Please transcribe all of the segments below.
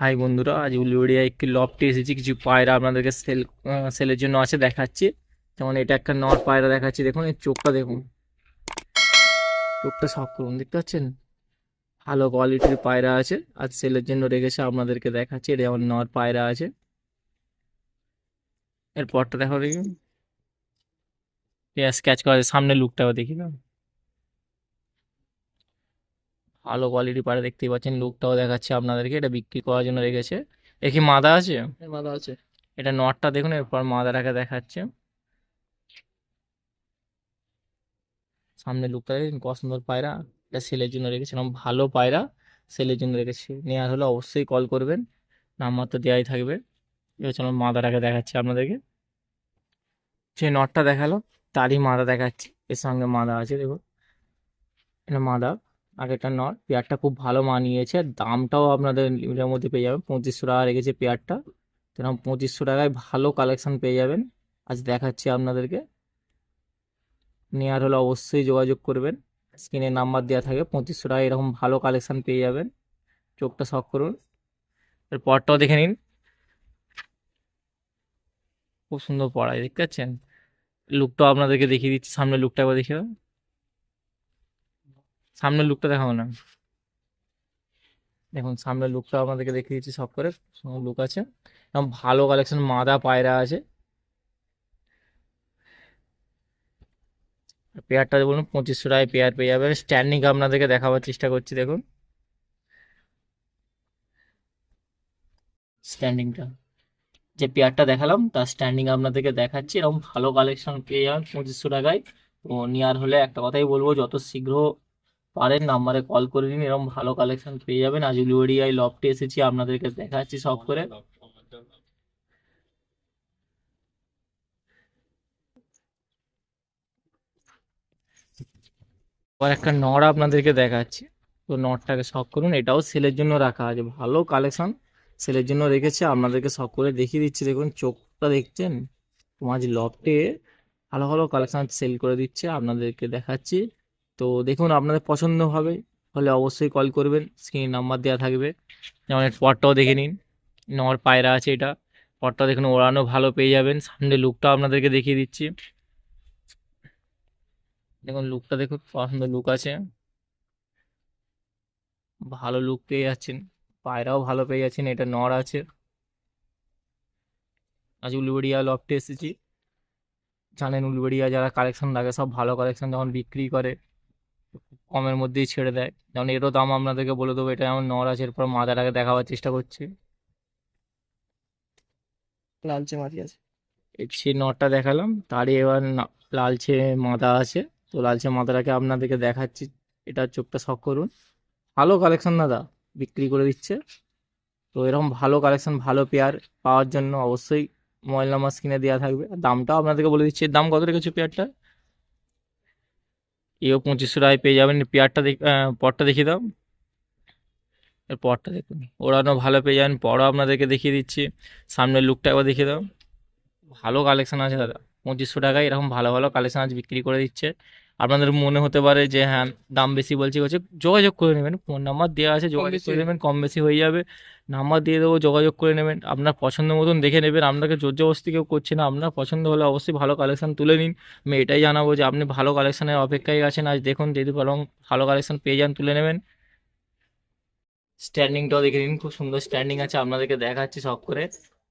High বন্ধুরা, আজ উলুবেড়িয়া একটি লফটে এসেছি। কিছু পায়রা আপনাদেরকে সেল সেলের জন্য আছে, দেখাচ্ছি। যেমন এটা একটা নর পায়রা দেখাচ্ছি, দেখুন, এর চোখটা দেখুন। চোখটা সব করুন, দেখতে পাচ্ছেন? ভালো কোয়ালিটির পায়রা আছে আজ সেলের জন্য রেখেছে আপনাদেরকে দেখাচ্ছি, এটা যেমন নর পায়রা আছে। এর পরটা দেখো। দেখি স্ক্যাচ করা সামনে লুকটাও দেখি না ভালো কোয়ালিটি পায়রা দেখতেই পাচ্ছেন। লুকটাও দেখাচ্ছে আপনাদেরকে এটা বিক্রি করার জন্য রেখেছে। দেখি মাদা আছে? মাদা আছে। এটা নটটা দেখুন এরপর মাদাটাকে দেখাচ্ছে। সামনে লুকটা দেখেন কত সুন্দর পায়রা। এটা সেলের জন্য রেখেছিলাম ভালো পায়রা সেলের জন্য রেখেছি। নেওয়ার হলে অবশ্যই কল করবেন নাম্বার তো দেওয়াই থাকবে। এবার আমার মাদাটাকে দেখাচ্ছি আপনাদেরকে। যে নটটা দেখাল তারই মাদা দেখাচ্ছি। এর সঙ্গে মাদা আছে দেখুন। এটা মাদা। আগেরটা নট পেয়ারটা খুব ভালো মানিয়েছে। আর দামটাও আপনাদের লিমিটের মধ্যে পেয়ে যাবেন। পঁচিশশো টাকা রেখেছে পেয়ারটা। এরকম পঁচিশশো টাকায় ভালো কালেকশন পেয়ে যাবেন। আজ দেখাচ্ছি আপনাদেরকে। নেওয়ার হলে অবশ্যই যোগাযোগ করবেন। স্ক্রিনে নাম্বার দেওয়া থাকে। পঁচিশশো টাকায় এরকম ভালো কালেকশান পেয়ে যাবেন। চোখটা শখ করুন। এর পরটাও দেখে নিন। খুব সুন্দর পড়ায়, দেখতে পাচ্ছেন? লুকটাও আপনাদেরকে দেখিয়ে দিচ্ছি। সামনে লুকটা একবার দাও সামনের লুকটা দেখাবো না। দেখুন, সামনের লুকটা আপনাদেরকে দেখিয়ে দিচ্ছি সব করে। লুক আছে। এবং ভালো কালেকশন মাদা পায়রা আছে। পেয়ারটা বলুন পঁচিশশো টাকায় পেয়ার পেয়ে যাবেন। স্ট্যান্ডিং আপনাদেরকে দেখাবার চেষ্টা করছি, দেখুন। স্ট্যান্ডিংটা যে পেয়ারটা দেখালাম, তার স্ট্যান্ডিং আপনাদেরকে দেখাচ্ছি। এরকম ভালো কালেকশন পেয়ে যাবেন পঁচিশশো টাকায়। তো নেওয়ার হলে একটা কথাই বলব, যত শীঘ্র পারেন নাম্বারে কল করে নিন, এরকম ভালো কালেকশন পেয়ে যাবেন। আজ উলুবেড়িয়ায় লফটে এসেছি আপনাদেরকে দেখাচ্ছি সব করে। একটা নড় আপনাদেরকে দেখাচ্ছি। তো নটটাকে শখ করুন, এটাও সেলের জন্য রাখা আছে। ভালো কালেকশন সেলের জন্য রেখেছে, আপনাদেরকে শখ করে দেখিয়ে দিচ্ছি। দেখুন, চোখটা দেখছেন? তোমার লফটে ভালো ভালো কালেকশন সেল করে দিচ্ছে, আপনাদেরকে দেখাচ্ছি। তো দেখুন আপনাদের পছন্দ হবে হলে অবশ্যই কল করবেন। স্ক্রিনে নাম্বার দেওয়া থাকবে। যেমন এর পরটাও দেখে নিন। নর পায়রা আছে এটা। পরটা দেখুন ওড়ানো ভালো পেয়ে যাবেন। সামনে লুকটা আপনাদেরকে দেখিয়ে দিচ্ছি। দেখুন লুকটা দেখুন পছন্দ লুক আছে। ভালো লুক পেয়ে যাচ্ছেন। পায়রাও ভালো পেয়ে যাচ্ছেন। এটা নর আছে। আজ উলুবেড়িয়া লফটে এসেছি। জানেন উলুবেড়িয়া যারা কালেকশন লাগে, সব ভালো কালেকশন যখন বিক্রি করে কমের মধ্যেই ছেড়ে দেয়। যেমন এরও দাম আপনাদেরকে বলে দেবো এটা যেমন নর আছে এরপর মাদাটাকে দেখাবার চেষ্টা করছি। লালচে মাটি আছে। সেই নটটা দেখালাম তারই এবার লালচে মাদা আছে। তো লালচে মাদাটাকে আপনাদেরকে দেখাচ্ছি এটা চোখটা শখ করুন। ভালো কালেকশন দাদা বিক্রি করে দিচ্ছে। তো এরকম ভালো কালেকশন ভালো পেয়ার পাওয়ার জন্য অবশ্যই মোবাইল নাম্বার স্ক্রিনে দেওয়া থাকবে। আর দামটাও আপনাদেরকে বলে দিচ্ছি এর দাম কত রেখেছো পেয়ারটা এও পঁচিশশো টাকায় পেয়ে যাবেন। পেয়ারটা দেখ পটটা দেখিয়ে দাও। এর পরটা দেখুন, ওড়ানো ভালো পেয়ে যাবেন। পরও আপনাদেরকে দেখিয়ে দিচ্ছি। সামনের লুকটা একবার দেখিয়ে দাও। ভালো কালেকশান আছে দাদা। পঁচিশশো টাকায় এরকম ভালো ভালো কালেকশান আজ বিক্রি করে দিচ্ছে। আপনাদের মনে হতে পারে যে হ্যাঁ দাম বেশি বলছি বলছে যোগাযোগ করে নেবেন। ফোন নাম্বার দেওয়া আছে যোগাযোগ করে নেবেন কম বেশি হয়ে যাবে। নাম্বার দিয়ে দেবো যোগাযোগ করে নেবেন। আপনার পছন্দ মতন দেখে নেবেন। আপনাকে জোর জবস্তি কেউ করছে না। আপনার পছন্দ হলে অবশ্যই ভালো কালেকশন তুলে নিন। আমি এটাই জানাব যে আপনি ভালো কালেকশনের অপেক্ষায় আছেন। আজ দেখুন যদি বরং ভালো কালেকশন পেয়ে যান তুলে নেবেন। স্ট্যান্ডিংটাও দেখে নিন। খুব সুন্দর স্ট্যান্ডিং আছে আপনাদেরকে দেখাচ্ছি সব করে।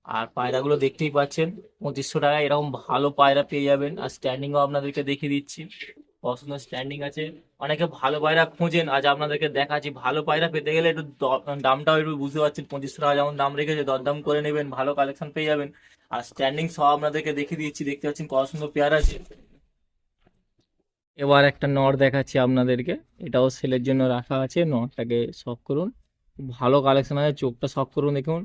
আর পায়রাগুলো দেখতেই পাচ্ছেন পঁচিশশো টাকায় এরকম ভালো পায়রা পেয়ে যাবেন। আর স্ট্যান্ডিংও আপনাদেরকে দেখিয়ে দিচ্ছি। পছন্দ স্ট্যান্ডিং আছে। অনেকে ভালো পায়রা খোঁজেন, আজ আপনাদেরকে দেখাচ্ছি, ভালো পায়রা পেতে গেলে একটু দামটাও একটু বুঝতে পারছেন পঁচিশ টাকা যেমন দাম রেখেছে, দরদাম করে নেবেন, ভালো কালেকশন পেয়ে যাবেন। আর স্ট্যান্ডিং সব আপনাদেরকে দেখিয়ে দিচ্ছি দেখতে পাচ্ছেন কত সুন্দর পেয়ার আছে। এবার একটা নর দেখাচ্ছি আপনাদেরকে, এটাও সেলের জন্য রাখা আছে নরটাকে শখ করুন। ভালো কালেকশন আছে, চোখটা শখ করুন দেখুন।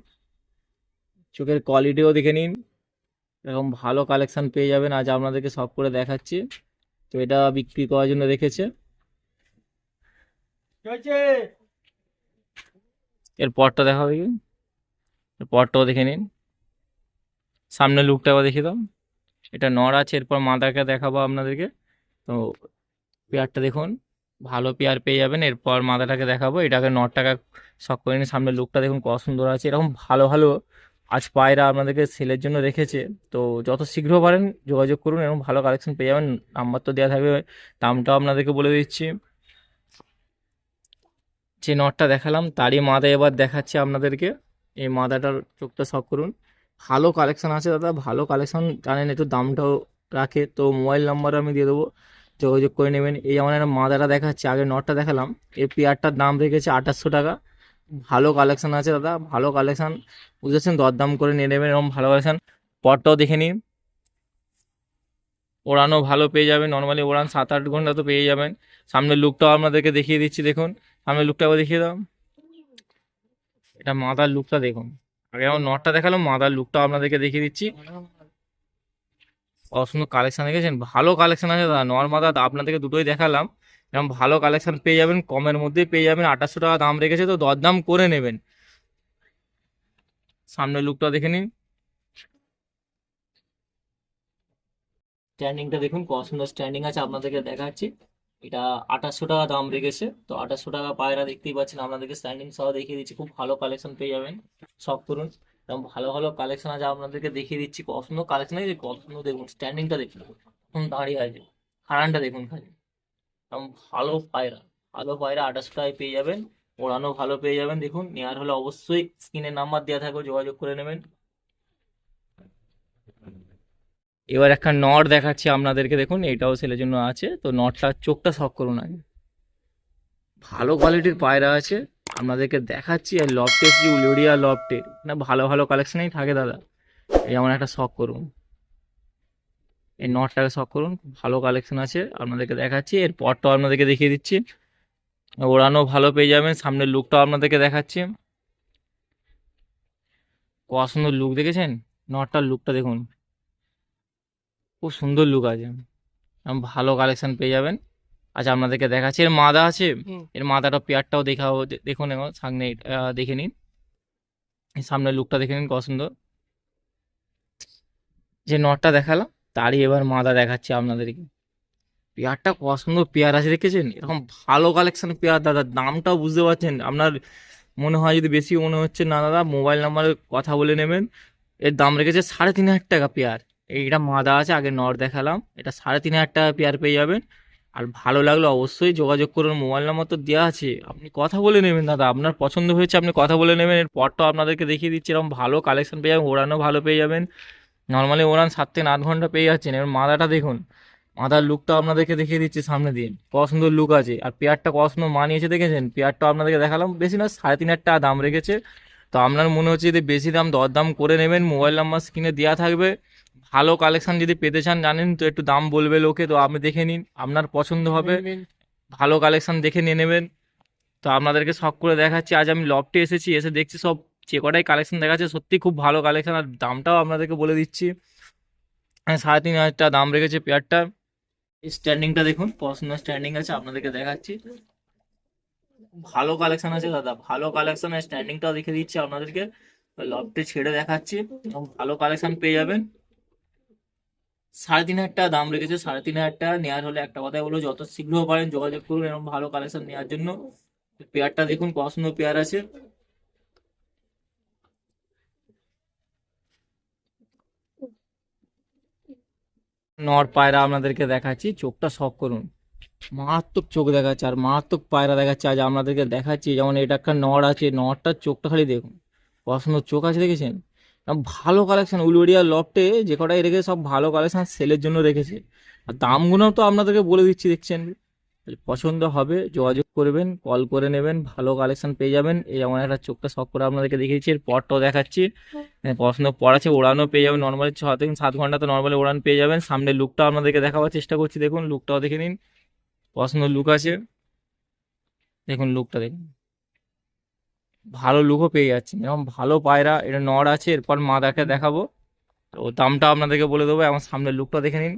চোখের কোয়ালিটিও দেখে নিন। এরকম ভালো কালেকশন পেয়ে যাবেন, আজ আপনাদেরকে সব করে দেখাচ্ছি। তো এটা বিক্রি করার জন্য রেখেছে। এর পরটা দেখা হবে কি? এর পরটাও দেখে নিন। সামনে লুকটা একবার দেখিয়ে দাও। এটা নর আছে এরপর মাদাকে দেখাবো আপনাদেরকে। তো পেয়ারটা দেখুন ভালো পেয়ার পেয়ে যাবেন। এরপর মাদাটাকে দেখাবো। এটাকে নট শখ করে নিন। সামনে লুকটা দেখুন কত সুন্দর আছে। এরকম ভালো ভালো আজ পায়রা আপনাদেরকে সেলের জন্য রেখেছে, তো যত শীঘ্র পারেন যোগাযোগ করুন এবং ভালো কালেকশন পেয়ে যাবেন। নাম্বার তো দেওয়া থাকবে, দামটাও আপনাদেরকে বলে দিচ্ছি। যে নটটা দেখালাম, তারই মাদা এবার দেখাচ্ছি আপনাদেরকে। এই মাদাটার চোখটা শখ করুন। ভালো কালেকশন আছে দাদা, ভালো কালেকশন জানেন, একটু দামটাও রাখে, তো মোবাইল নাম্বার আমি দিয়ে দেবো। যোগাযোগ করে নেবেন। এই যেমন একটা মাদাটা দেখাচ্ছে, আগে নটটা দেখালাম। এই পেয়ারটার দাম রেখেছে আঠাশশো টাকা। ভালো কালেকশান আছে দাদা, ভালো কালেকশন বুঝেছেন? দরদাম করে নিয়ে নেবেন এরকম ভালো কালেকশন পরটাও দেখে নিন। ওড়ানো ভালো পেয়ে যাবেন। নর্মালি ওড়ান সাত আট ঘণ্টা তো পেয়ে যাবেন। সামনের লুকটাও আপনাদেরকে দেখিয়ে দিচ্ছি, দেখুন। সামনের লুকটা আবার দেখিয়ে দাও। এটা মাদার লুকটা দেখুন। আগে আমার নটটা দেখালাম, মাদার লুকটাও আপনাদেরকে দেখিয়ে দিচ্ছি। অসুন্দর কালেকশান দেখেছেন? ভালো কালেকশন আছে দাদা নর্মাদা আপনাদেরকে দুটোই দেখালাম। এরকম ভালো কালেকশন পেয়ে যাবেন, কমের মধ্যেই পেয়ে যাবেন। আঠাশশো টাকা দাম রেখেছে, তো দরদাম করে নেবেন। সামনের লুকটা দেখে নিন। স্ট্যান্ডিংটা দেখুন কত সুন্দর স্ট্যান্ডিং আছে, আপনাদেরকে দেখাচ্ছি। এটা আঠাশশো টাকা দাম রেখেছে, তো আঠাশশো টাকা পায়রা দেখতেই পাচ্ছেন, আপনাদেরকে স্ট্যান্ডিং সহ দেখিয়ে দিচ্ছি। খুব ভালো কালেকশন পেয়ে যাবেন সব করুন। এবং ভালো ভালো কালেকশন আছে, আপনাদেরকে দেখিয়ে দিচ্ছি। কত সুন্দর কালেকশন আছে কত সুন্দর দেখুন স্ট্যান্ডিংটা দেখুন। দাঁড়িয়ে আছে, হারানটা দেখুন খালি। এরকম ভালো পায়রা। ভালো পায়রা আঠাশ টাকায় পেয়ে যাবেন। ওড়ানো ভালো পেয়ে যাবেন। দেখুন, নেওয়ার হলে অবশ্যই স্ক্রিনে নাম্বার দেওয়া থাকবে, যোগাযোগ করে নেবেন। এবার একটা নট দেখাচ্ছি আপনাদেরকে। দেখুন, এটাও ছেলের জন্য আছে। তো নটটার চোখটা শখ করুন আগে। ভালো কোয়ালিটির পায়রা আছে। আপনাদেরকে দেখাচ্ছি, আর লফটে যে উলিওড়িয়া লফটে না, ভালো ভালো কালেকশনেই থাকে দাদা। এই যেমন একটা শখ করুন। এই নটটাকে শখ করুন ভালো কালেকশন আছে। আপনাদেরকে দেখাচ্ছি এর পরটাও আপনাদেরকে দেখিয়ে দিচ্ছি। ওড়ানো ভালো পেয়ে যাবেন সামনের লুকটাও আপনাদেরকে দেখাচ্ছি। কত সুন্দর লুক দেখেছেন? নটটার লুকটা দেখুন। খুব সুন্দর লুক আছে। ভালো কালেকশন পেয়ে যাবেন। আচ্ছা আপনাদেরকে দেখাচ্ছি এর মাদা আছে? এর মাদাটা পেয়ারটাও দেখাবো দে- দেখুন এখন সামনে দেখে নিন। সামনের লুকটা দেখে নিন কত সুন্দর। যে নটটা দেখালাম তারই এবার মাদা দেখাচ্ছি আপনাদেরকে। পেয়ারটা কত সুন্দর পেয়ার আছে, দেখেছেন? এরকম ভালো কালেকশন পেয়ার, দাদা। দামটাও বুঝতে পারছেন। আপনার মনে হয় যদি বেশি মনে হচ্ছে, না দাদা মোবাইল নাম্বারে কথা বলে নেবেন। এর দাম রেখেছে সাড়ে তিন হাজার টাকা পেয়ার। এইটা মাদা আছে, আগে নর দেখালাম। এটা সাড়ে তিন হাজার টাকা পেয়ার পেয়ে যাবেন। আর ভালো লাগলে অবশ্যই যোগাযোগ করুন। মোবাইল নাম্বার তো দেওয়া আছে। আপনি কথা বলে নেবেন, দাদা। আপনার পছন্দ হয়েছে, আপনি কথা বলে নেবেন। এর পরটাও আপনাদেরকে দেখিয়ে দিচ্ছি। এরকম ভালো কালেকশন পেয়ে যাবেন ওড়ানো ভালো পেয়ে যাবেন। নর্মালি ওড়ান সাত থেকে আট ঘণ্টা পেয়ে যাচ্ছেন। এবার মাদাটা দেখুন। মাদার লুকটাও আপনাদেরকে দেখিয়ে দিচ্ছি সামনে দিয়ে। কত সুন্দর লুক আছে। আর পেয়ারটা কত সুন্দর মানিয়েছে দেখেছেন? পেয়ারটা আপনাদেরকে দেখালাম। বেশি না সাড়ে তিন হাজার টাকা দাম রেখেছে। তো আপনার মনে হচ্ছে যদি বেশি দাম দরদাম করে নেবেন মোবাইল নাম্বার স্ক্রিনে দেওয়া থাকবে। ভালো কালেকশান যদি পেতে চান জানেন তো একটু দাম বলবে লোকে। তো আপনি দেখে নিন আপনার পছন্দ হবে। ভালো কালেকশান দেখে নিয়ে নেবেন। তো আপনাদেরকে শখ করে দেখাচ্ছি। আজ আমি লফটে এসেছি এসে দেখছি সব যে কটাই কালেকশন দেখাচ্ছে সত্যি খুব ভালো কালেকশন আর দামটাও আপনাদেরকে বলে দিচ্ছি। হ্যাঁ, সাড়ে তিন হাজার টাকা দাম রেখেছে পেয়ারটা। স্ট্যান্ডিংটা দেখুন পছন্দের স্ট্যান্ডিং আছে আপনাদেরকে দেখাচ্ছি। ভালো কালেকশন আছে দাদা ভালো কালেকশন আর স্ট্যান্ডিংটাও দেখে দিচ্ছি আপনাদেরকে। লফটে ছেড়ে দেখাচ্ছি ভালো কালেকশন পেয়ে যাবেন। সাড়ে তিন হাজার টাকা দাম রেখেছে সাড়ে তিন হাজার টাকা নেওয়ার হলে একটা কথাই বলব যত শীঘ্র পারেন যোগাযোগ করুন এরকম ভালো কালেকশন নেওয়ার জন্য। পেয়ারটা দেখুন সুন্দর পেয়ার আছে। নর পায়রা আপনাদেরকে দেখাচ্ছি, চোখটা শখ করুন। মারাত্মক চোখ দেখাচ্ছে, আর মারাত্মক পায়রা দেখাচ্ছে আজ আপনাদেরকে দেখাচ্ছি, যেমন এটা একটা নর আছে নরটার চোখটা খালি দেখুন। পছন্দ চোখ আছে, দেখেছেন? ভালো কালেকশন উলুড়িয়া লফটে যে কটাই রেখেছে, সব ভালো কালেকশন সেলের জন্য রেখেছে। আর দামগুলো তো আপনাদেরকে বলে দিচ্ছি, দেখছেন? পছন্দ হবে যোগাযোগ করবেন কল করে নেবেন ভালো কালেকশন পেয়ে যাবেন। এই যেমন একটা চোখটা শখ করে আপনাদেরকে দেখিয়েছি এর পরটাও দেখাচ্ছি। পছন্দ পর আছে ওড়ানো পেয়ে যাবেন নর্মালি ছ থেকে সাত ঘণ্টা তো নর্মালি ওড়ান পেয়ে যাবেন। সামনে লুকটা আপনাদেরকে দেখাবার চেষ্টা করছি দেখুন লুকটাও দেখে নিন। পছন্দ লুক আছে। দেখুন লুকটা দেখুন। ভালো লুকও পেয়ে যাচ্ছেন এরকম ভালো পায়রা এটা নড় আছে এরপর মাদাকে দেখাবো। তো দামটা আপনাদেরকে বলে দেবো এবং সামনের লুকটা দেখে নিন।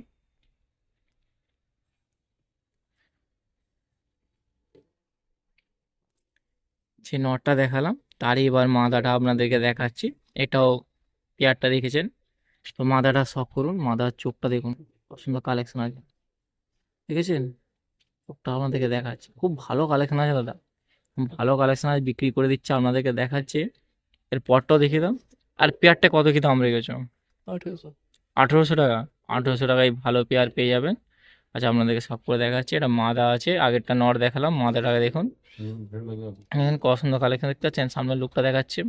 যে নটটা দেখালাম তারই এবার মাদাটা আপনাদেরকে দেখাচ্ছি। এটাও পেয়ারটা দেখেছেন? তো মাদাটা শখ করুন মাদার চোখটা দেখুন সুন্দর কালেকশন আছে। দেখেছেন? চোখটা আপনাদেরকে দেখাচ্ছে। খুব ভালো কালেকশন আছে দাদা। ভালো কালেকশন আছে বিক্রি করে দিচ্ছে আপনাদেরকে দেখাচ্ছে। এর পরটাও দেখিয়ে দাম আর পেয়ারটা কত কি দাম রেখেছো? আঠেরোশো। আঠেরোশো টাকা? আঠেরোশো টাকায় ভালো পেয়ার পেয়ে যাবেন। আচ্ছা আপনাদেরকে সব করে দেখাচ্ছি। এটা মাদা আছে, আগেরটা নর দেখালাম, মাদাটাকে দেখুন। কত সুন্দর কালেকশন দেখতে পাচ্ছেন, সামনের লুকটা দেখাচ্ছে।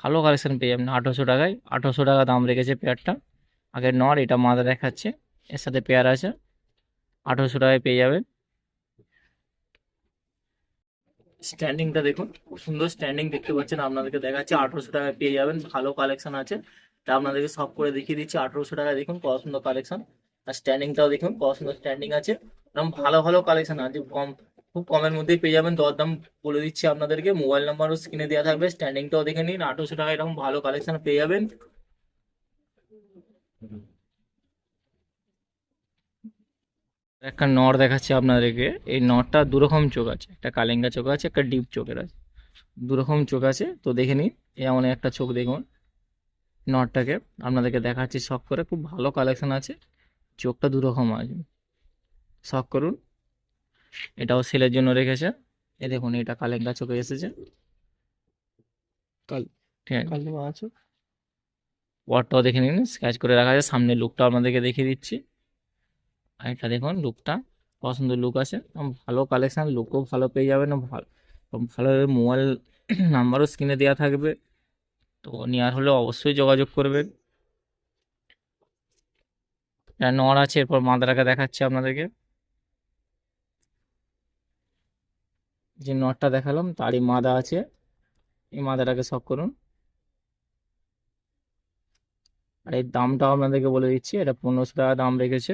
ভালো কালেকশন পেয়ে যাবেন, আঠেরোশো টাকায়। আঠেরোশো টাকা দাম রেখেছে পেয়ারটা। আগের নর, এটা মাদা দেখাচ্ছে, এর সাথে পেয়ার আছে। আঠেরোশো টাকায় পেয়ে যাবেন। স্ট্যান্ডিংটা দেখুন, খুব সুন্দর স্ট্যান্ডিং দেখতে পাচ্ছেন, আপনাদেরকে দেখাচ্ছে, আঠেরোশো টাকায় পেয়ে যাবেন, ভালো কালেকশন আছে। তা আপনাদেরকে সব করে দেখিয়ে দিচ্ছি, আঠেরোশো টাকায় দেখুন কত সুন্দর কালেকশন। আর স্ট্যান্ডিংটাও দেখুন কত সুন্দর স্ট্যান্ডিং আছে। একদম ভালো ভালো কালেকশন আছে। কম, খুব কমের মধ্যেই পেয়ে যাবেন। দরদাম বলে দিচ্ছি আপনাদেরকে। মোবাইল নাম্বারও স্ক্রিনে দেওয়া থাকবে। স্ট্যান্ডিংটাও দেখে নিন। আঠেরোশো টাকা এরকম ভালো কালেকশন পেয়ে যাবেন। একটা নর দেখাচ্ছি আপনাদেরকে। এই নরটা দুরকম চোখ আছে। একটা কালেঙ্গা চোখ আছে, একটা ডিপ চোখের আছে। দুরকম চোখ আছে। তো দেখে নিন এমন একটা চোখ দেখুন। নটটাকে আপনাদেরকে দেখাচ্ছি শখ করে। খুব ভালো কালেকশন আছে। চোখটা দুরকম আছে। শখ করুন। এটাও সেলের জন্য রেখেছে। এ দেখুন এটা কালেঙ্গা চোখে এসেছে। কাল- ঠিক আছে। কালকে আছো। ওয়ারটাও দেখে নিন স্ক্যাচ করে রাখা আছে। সামনে লুকটা আপনাদেরকে দেখিয়ে দিচ্ছি। আর এটা দেখুন লুকটা পছন্দ লুক আছে। ভালো কালেকশান লুকও ভালো পেয়ে যাবেন। ভালো ভালো মোবাইল নাম্বারও স্ক্রিনে দেওয়া থাকবে। তো নেওয়ার হলে অবশ্যই যোগাযোগ করবেন। এটা নর আছে, এরপর মাদারাকে দেখাচ্ছি আপনাদেরকে। যে নটটা দেখালাম, তারই মাদা আছে। এই মাদাটাকে সব করুন। আর এই দামটাও আপনাদেরকে বলে দিচ্ছি, এটা পনেরোশো টাকা দাম রেখেছে।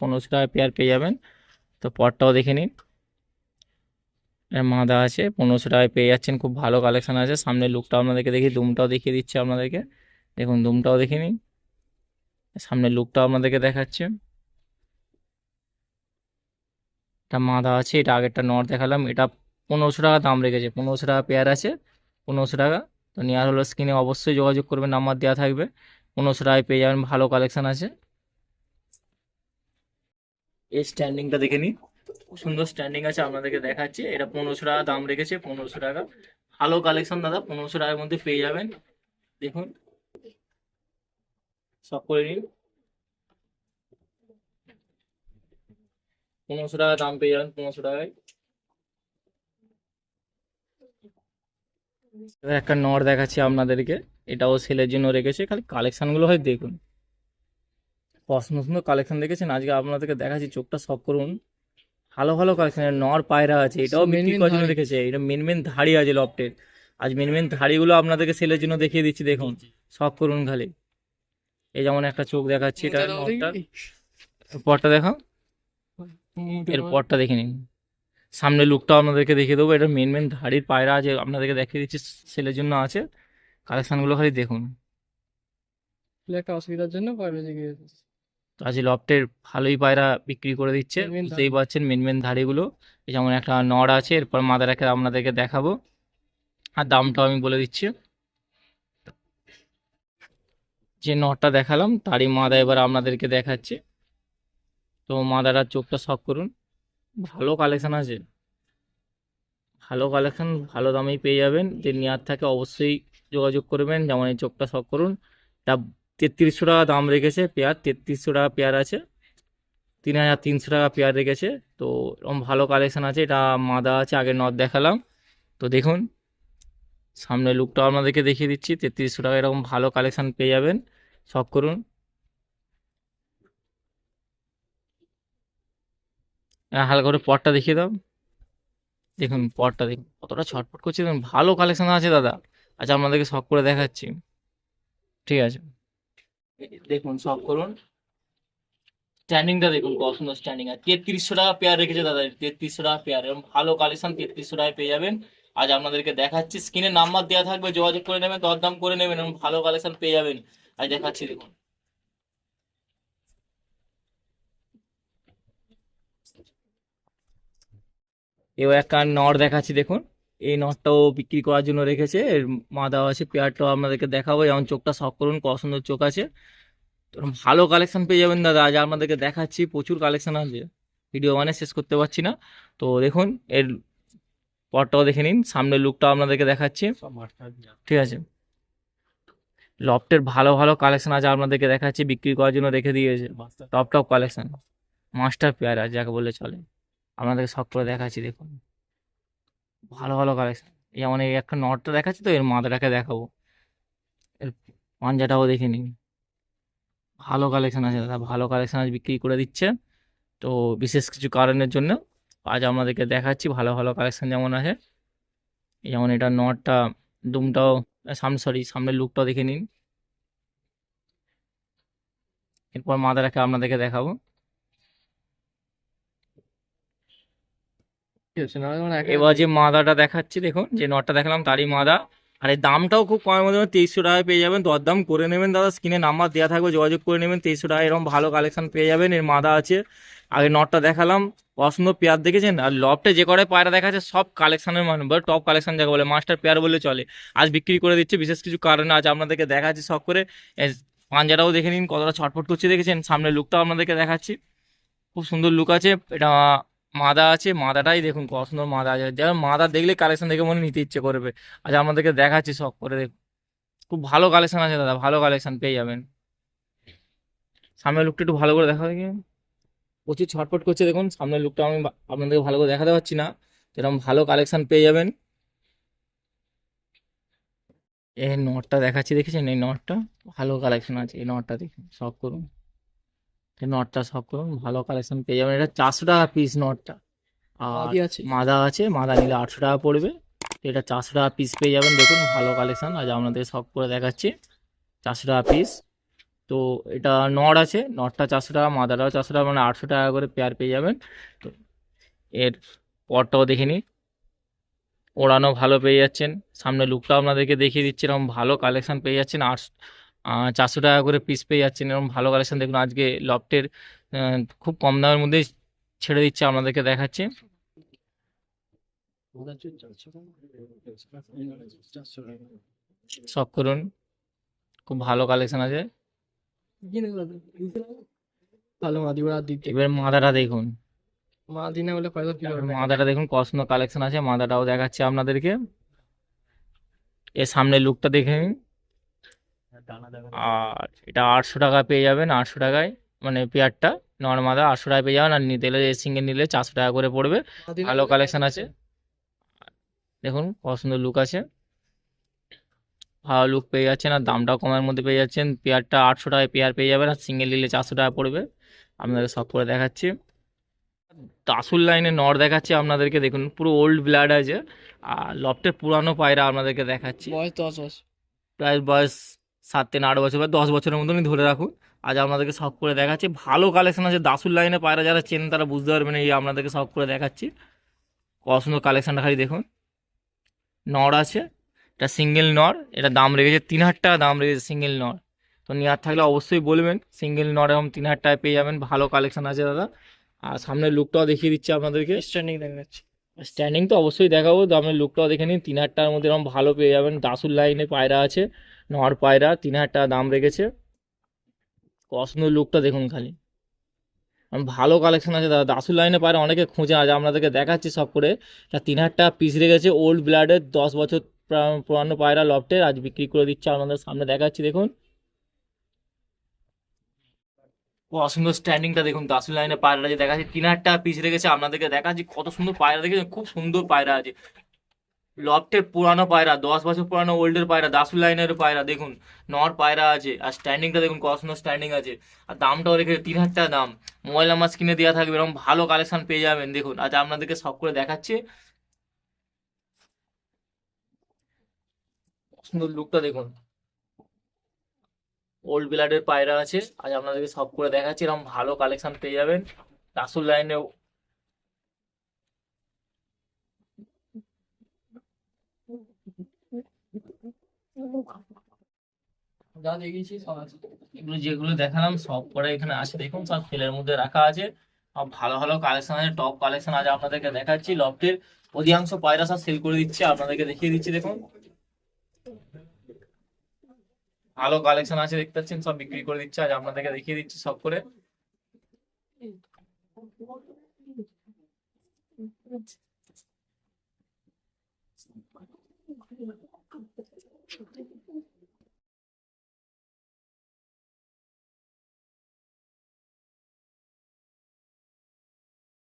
পনেরোশো টাকা পেয়ার পেয়ে যাবেন। তো পরটাও দেখে নিন। এর মাদা আছে, পনেরোশো টাকায় পেয়ে যাচ্ছেন। খুব ভালো কালেকশান আছে। সামনে লুকটাও আপনাদেরকে দেখি দুমটাও দেখিয়ে দিচ্ছে আপনাদেরকে। দেখুন, দুমটাও দেখে নিন। সামনে লুকটাও আপনাদেরকে দেখাচ্ছে। এটা মাদা আছে, এটা আগেরটা নর দেখালাম। এটা পনেরোশো টাকা দাম রেখেছে, পনেরোশো টাকা পেয়ার আছে, পনেরোশো টাকা। তো নেওয়ার হলো স্ক্রিনে অবশ্যই যোগাযোগ করবেন নাম্বার দেওয়া থাকবে। পনেরোশো টাকায় পেয়ে যাবেন, ভালো কালেকশান আছে। এই স্ট্যান্ডিংটা দেখে নিন। সুন্দর স্ট্যান্ডিং আছে, আপনাদেরকে দেখাচ্ছি। এটা পনেরোশো টাকা দাম রেখেছে, পনেরোশো টাকা। ভালো কালেকশন দাদা, পনেরোশো টাকার মধ্যে পেয়ে যাবেন। দেখুন। সব করে নিন। পনেরোশো টাকা দাম পেয়ে যাবেন পনেরোশো টাকায়। এবার একটা নর দেখাচ্ছি আপনাদেরকে। এটাও সেলের জন্য রেখেছে খালি কালেকশনগুলো হয় দেখুন। পছন্দ সুন্দর কালেকশন দেখেছেন? আজকে আপনাদেরকে দেখাচ্ছি চোখটা সব করুন। ভালো ভালো কালেকশন নর পায়রা আছে এটাও মেন বিক্রি করার জন্য রেখেছে। এটা মেন মেন ধাড়ি আছে লফটের। আজ মেন মেন ধাড়িগুলো আপনাদেরকে সেলের জন্য দেখিয়ে দিচ্ছি দেখুন। সব করুন খালি। এই যেমন একটা চোখ দেখাচ্ছি এটা পরটা দেখাও এর পরটা দেখে নিন। সামনে লুকটাও আপনাদেরকে দেখিয়ে দেবো। এটা মেন মেন ধাড়ির পায়রা আছে আপনাদেরকে দেখিয়ে দিচ্ছি সেলের জন্য আছে। কালেকশনগুলো খালি দেখুন। একটা অসুবিধার জন্য তো আজ লফটের ভালোই পায়রা বিক্রি করে দিচ্ছে। বুঝতেই পারছেন মেন মেন ধাড়িগুলো। যেমন একটা নড় আছে এরপর মাদার একটা আপনাদেরকে দেখাবো। আর দামটাও আমি বলে দিচ্ছি। যে নটটা দেখালাম, তারই মাদা এবার আপনাদেরকে দেখাচ্ছে। তো মাদারার চোখটা শখ করুন। ভালো কালেকশান আছে। ভালো কালেকশান ভালো দামেই পেয়ে যাবেন। যে নেওয়ার থাকে অবশ্যই যোগাযোগ করবেন। যেমন এই চোখটা শখ করুন। তা তেত্রিশশো টাকা দাম রেখেছে পেয়ার। তেত্রিশশো টাকা পেয়ার আছে। তিন হাজার তিনশো টাকা পেয়ার রেখেছে। তো এরকম ভালো কালেকশান আছে। এটা মাদা আছে। আগে নথ দেখালাম। তো দেখুন। সামনে লুকটাও আপনাদেরকে দেখিয়ে দিচ্ছি। তেত্রিশশো টাকা এরকম ভালো কালেকশান পেয়ে যাবেন। শখ করুন। হ্যাঁ, হালকা করে পটটা দেখিয়ে দাও। দেখুন পটটা দেখুন কতটা ছটফট করছে। দেখুন ভালো কালেকশন আছে দাদা। আচ্ছা আপনাদেরকে শখ করে দেখাচ্ছি। ঠিক আছে। দেখুন শখ করুন। স্ট্যান্ডিংটা দেখুন কত সুন্দর স্ট্যান্ডিং আর তেত্রিশশো টাকা পেয়ার রেখেছে দাদা। তেত্রিশশো টাকা পেয়ার এবং ভালো কালেকশন তেত্রিশশো টাকায় পেয়ে যাবেন। আজ আপনাদেরকে দেখাচ্ছি। স্ক্রিনে নাম্বার দেওয়া থাকবে, যোগাযোগ করে নেবেন, দরদাম করে নেবেন এবং ভালো কালেকশন পেয়ে যাবেন। আজ দেখাচ্ছি দেখুন। এবার একটা নর দেখাচ্ছি দেখুন। এই নটটাও বিক্রি করার জন্য রেখেছে। এর মা মাদা আছে, পেয়ারটাও আপনাদেরকে দেখাবো। যেমন চোখটা শখ করুন, কত সুন্দর চোখ আছে। তো ভালো কালেকশন পেয়ে যাবেন দাদা। আজ আপনাদেরকে দেখাচ্ছি, প্রচুর কালেকশন আছে। ভিডিও মানে শেষ করতে পারছি না। তো দেখুন, এর পরটাও দেখে নিন সামনের লুকটাও আপনাদেরকে দেখাচ্ছি। ঠিক আছে। লফটের ভালো ভালো কালেকশন আছে আপনাদেরকে দেখাচ্ছি বিক্রি করার জন্য রেখে দিয়েছে। টপ টপ কালেকশন মাস্টার পেয়ারা যাকে বলে চলে। আপনাদেরকে সব করে দেখাচ্ছি দেখুন। ভালো ভালো কালেকশন যেমন এই একটা নটটা দেখাচ্ছি তো এর মাথাটাকে দেখাবো। এর পাঞ্জাটাও দেখে নিন। ভালো কালেকশন আছে দাদা ভালো কালেকশন আজ বিক্রি করে দিচ্ছে। তো বিশেষ কিছু কারণের জন্য আজ আপনাদেরকে দেখাচ্ছি, ভালো ভালো কালেকশন যেমন আছে। যেমন এটা নটটা দুমটাও সামনে সরি সামনের লুকটাও দেখে নিন। এরপর মাদারাকে আপনাদেরকে দেখাবো। এবার যে মাদাটা দেখাচ্ছি, দেখুন, যে নটটা দেখালাম, তারই মাদা। আর এই দামটাও খুব কমের মধ্যে তেইশশো টাকায় পেয়ে যাবেন। দরদাম করে নেবেন দাদা, স্ক্রিনে নাম্বার দেওয়া থাকবে, যোগাযোগ করে নেবেন, তেইশশো টাকা এরকম ভালো কালেকশন পেয়ে যাবেন। এর মাদা আছে। আগে নটটা দেখালাম পছন্দ পেয়ার দেখেছেন? আর লফটে যে কটায় পায়রা দেখা দেখাচ্ছে সব কালেকশনের মানে টপ কালেকশন যাকে বলে মাস্টার পেয়ার বলে চলে। আজ বিক্রি করে দিচ্ছে বিশেষ কিছু কারণে আজ আপনাদেরকে দেখাচ্ছি সব করে। এ, পাঞ্জাটাও দেখে নিন কতটা ছটফট করছে দেখেছেন? সামনে লুকটাও আপনাদেরকে দেখাচ্ছি। খুব সুন্দর লুক আছে এটা মাদা আছে মাদাটাই দেখুন কত সুন্দর মাদা আছে। যেমন মাদা দেখলে কালেকশন দেখে মনে নিতে ইচ্ছে করবে। আজ আমাদেরকে দেখাচ্ছি সব করে দেখুন। খুব ভালো কালেকশন আছে দাদা ভালো কালেকশন পেয়ে যাবেন। সামনের লুকটা একটু ভালো করে দেখা দেখি। প্রচুর ছটফট করছে দেখুন সামনের লুকটা আমি আপনাদেরকে ভালো করে দেখাতে পারছি না। যেরকম ভালো কালেকশন পেয়ে যাবেন। এই নটটা দেখাচ্ছি দেখেছেন? এই নটটা ভালো কালেকশন আছে এই নটটা দেখুন সব করুন। এই নটটা সব করুন ভালো কালেকশন পেয়ে যাবেন। এটা চারশো টাকা পিস নটটা আর মাদা আছে মাদা নিলে আটশো টাকা পড়বে। এটা চারশো টাকা পিস পেয়ে যাবেন দেখুন ভালো কালেকশন আজ আপনাদের সব করে দেখাচ্ছি। চারশো টাকা পিস তো এটা নড় আছে, নটটা চারশো টাকা মাদাটাও চারশো টাকা মানে আটশো টাকা করে পেয়ার পেয়ে যাবেন। তো এর পরটাও দেখে নিন। ওড়ানো ভালো পেয়ে যাচ্ছেন। সামনে লুকটাও আপনাদেরকে দেখিয়ে দিচ্ছি, এরকম ভালো কালেকশান পেয়ে যাচ্ছেন। আটশো চারশো টাকা করে পিস পেয়ে যাচ্ছেন, এরকম ভালো কালেকশান দেখুন, আজকে লফটের খুব কম দামের মধ্যে ছেড়ে দিচ্ছে, আপনাদেরকে দেখাচ্ছে। সব করুন, খুব ভালো কালেকশান আছে। ভালো মাদি এবার মাদাটা দেখুন। মা দিনে বলে কত কিলো হবে? মাদাটা দেখুন কসনো কালেকশন আছে মাদাটাও দেখাচ্ছে আপনাদেরকে। এর সামনে লুকটা দেখে নিন। আর এটা আটশো টাকা পেয়ে যাবেন আটশো টাকায়। মানে পেয়ারটা নর্মাল মাদা আটশো টাকা পেয়ে যাবেন আর নিতে গেলে সিঙ্গেল নিলে চারশো টাকা করে পড়বে। ভালো কালেকশন আছে। দেখুন কত সুন্দর লুক আছে। ভালো লুক পেয়ে যাচ্ছেন আর দামটাও কমের মধ্যে পেয়ে যাচ্ছেন। পেয়ারটা আটশো টাকায় পেয়ার পেয়ে যাবেন আর সিঙ্গেল নিলে চারশো টাকা পড়বে। আপনাদের সব করে দেখাচ্ছি। টাসুল লাইনে নর দেখাচ্ছি আপনাদেরকে। দেখুন পুরো ওল্ড ব্লাড আছে আর লফটের পুরানো পায়রা আপনাদেরকে দেখাচ্ছি। বয়স দশ বছর। প্রায় বয়স সাত থেকে আট বছর বা দশ বছরের মতনই ধরে রাখুন। আজ আপনাদেরকে সব করে দেখাচ্ছি। ভালো কালেকশন আছে। দাসুর লাইনে পায়রা যারা চেন তারা বুঝতে পারবেন এই আপনাদেরকে সব করে দেখাচ্ছি। কত সুন্দর কালেকশনটা খালি দেখুন। নর আছে। এটা সিঙ্গেল নর এটা দাম রেখেছে তিন হাজার টাকা দাম রেখেছে সিঙ্গেল নর তো নেওয়ার থাকলে অবশ্যই বলবেন সিঙ্গেল নর এরকম তিন হাজার টাকায় পেয়ে যাবেন ভালো কালেকশন আছে দাদা। আর সামনের লুকটাও দেখিয়ে দিচ্ছি আপনাদেরকে। স্ট্যান্ডিং দেখা যাচ্ছে স্ট্যান্ডিং তো অবশ্যই দেখাবো দামের লুকটাও দেখে নিন তিন হাজার টাকার মধ্যে এরকম ভালো পেয়ে যাবেন। দাসুর লাইনে পায়রা আছে নর পায়রা তিন হাজার টাকা দাম রেখেছে। কত সুন্দর লুকটা দেখুন খালি। ভালো কালেকশন আছে দাদা। দাসুর লাইনে পায়রা অনেকে খুঁজে আছে আপনাদেরকে দেখাচ্ছি সব করে। এটা তিন হাজার টাকা পিস রেখেছে ওল্ড ব্লাডের দশ বছর পুরানো পায়রা লফটের আজ বিক্রি করে দিচ্ছে আপনাদের সামনে দেখাচ্ছি, দেখুন। কত সুন্দর স্ট্যান্ডিংটা দেখুন দাসুর লাইনে পায়রা যে দেখাচ্ছি, তিন হাজার টাকা পিস রেখেছে আপনাদেরকে দেখাচ্ছি, কত সুন্দর পায়রা দেখেছেন, খুব সুন্দর পায়রা আছে। লফটের পুরানো পায়রা, দশ বছর পুরানো ওল্ডের পায়রা দাসুর লাইনের পায়রা, দেখুন, নর পায়রা আছে, আর স্ট্যান্ডিংটা দেখুন কত সুন্দর স্ট্যান্ডিং আছে। আর দামটাও রেখেছে তিন হাজার টাকা দাম মোবাইল নাম্বার স্ক্রিনে দেওয়া থাকবে, এরকম ভালো কালেকশন পেয়ে যাবেন, দেখুন। আজ আপনাদেরকে সব করে দেখাচ্ছি সুন্দর লুকটা দেখুন। ওল্ড ব্লাডের পায়রা আছে। আজ আপনাদেরকে সব করে দেখাচ্ছি, এরকম ভালো কালেকশন পেয়ে যাবেন। দাসুর লাইনে যা দেখিয়েছি এগুলো যেগুলো দেখালাম, সব করে এখানে আছে। দেখুন, সব সেলের মধ্যে রাখা আছে। আর ভালো ভালো কালেকশন আছে টপ কালেকশন আছে আপনাদেরকে দেখাচ্ছি। লফটের অধিকাংশ পায়রা সব সেল করে দিচ্ছে। আপনাদেরকে দেখিয়ে দিচ্ছি, দেখুন। আলো কালেকশন আছে দেখতে পাচ্ছেন, সব বিক্রি করে দিচ্ছে, আজ আপনাদেরকে দেখিয়ে দিচ্ছি সব করে।